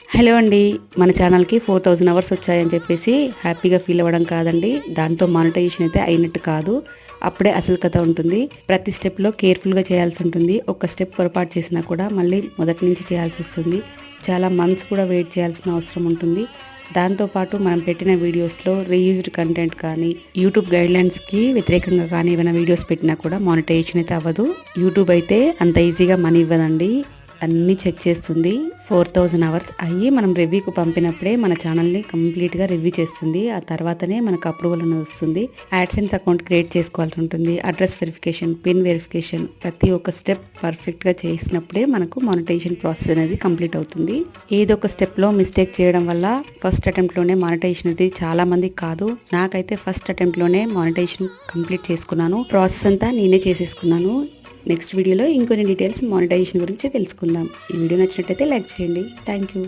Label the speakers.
Speaker 1: Hello అండి మన ఛానల్కి ఫోర్ థౌజండ్ అవర్స్ వచ్చాయని చెప్పేసి హ్యాపీగా ఫీల్ అవ్వడం కాదండి. దాంతో మానిటైజేషన్ అయితే అయినట్టు కాదు. అప్పుడే అసలు కథ ఉంటుంది. ప్రతి స్టెప్లో కేర్ఫుల్గా చేయాల్సి ఉంటుంది. ఒక స్టెప్ పొరపాటు చేసినా కూడా మళ్ళీ మొదటి నుంచి చేయాల్సి వస్తుంది. చాలా మంత్స్ కూడా వెయిట్ చేయాల్సిన అవసరం ఉంటుంది. దాంతోపాటు మనం పెట్టిన వీడియోస్లో రీయూజ్డ్ కంటెంట్ కానీ యూట్యూబ్ గైడ్లైన్స్కి వ్యతిరేకంగా కానీ ఏమైనా వీడియోస్ పెట్టినా కూడా మానిటైజేషన్ అయితే అవ్వదు. యూట్యూబ్ అయితే అంత ఈజీగా మనీ ఇవ్వదండి. అన్నీ చెక్ చేస్తుంది. ఫోర్ థౌజండ్ అవర్స్ అయ్యి మనం రివ్యూకి పంపినప్పుడే మన ఛానల్ని కంప్లీట్గా రివ్యూ చేస్తుంది. ఆ తర్వాతనే మనకు అప్రూవల్ అనేది వస్తుంది. యాడ్సెన్స్ అకౌంట్ క్రియేట్ చేసుకోవాల్సి ఉంటుంది. అడ్రస్ వెరిఫికేషన్ పిన్ వెరిఫికేషన్ ప్రతి ఒక్క స్టెప్ పర్ఫెక్ట్గా చేసినప్పుడే మనకు మానిటైజేషన్ ప్రాసెస్ అనేది కంప్లీట్ అవుతుంది. ఏదో ఒక స్టెప్లో మిస్టేక్ చేయడం వల్ల ఫస్ట్ అటెంప్ట్లోనే మానిటైజేషన్ అనేది చాలామంది కాదు. నాకైతే ఫస్ట్ అటెంప్ట్లోనే మానిటైజేషన్ కంప్లీట్ చేసుకున్నాను. ప్రాసెస్ అంతా నేనే చేసేసుకున్నాను. నెక్స్ట్ వీడియోలో ఇంకొన్ని డీటెయిల్స్ మానిటైజేషన్ గురించి తెలుసుకుందాం. ఈ వీడియో నచ్చినట్టయితే లైక్ చేయండి. Thank you.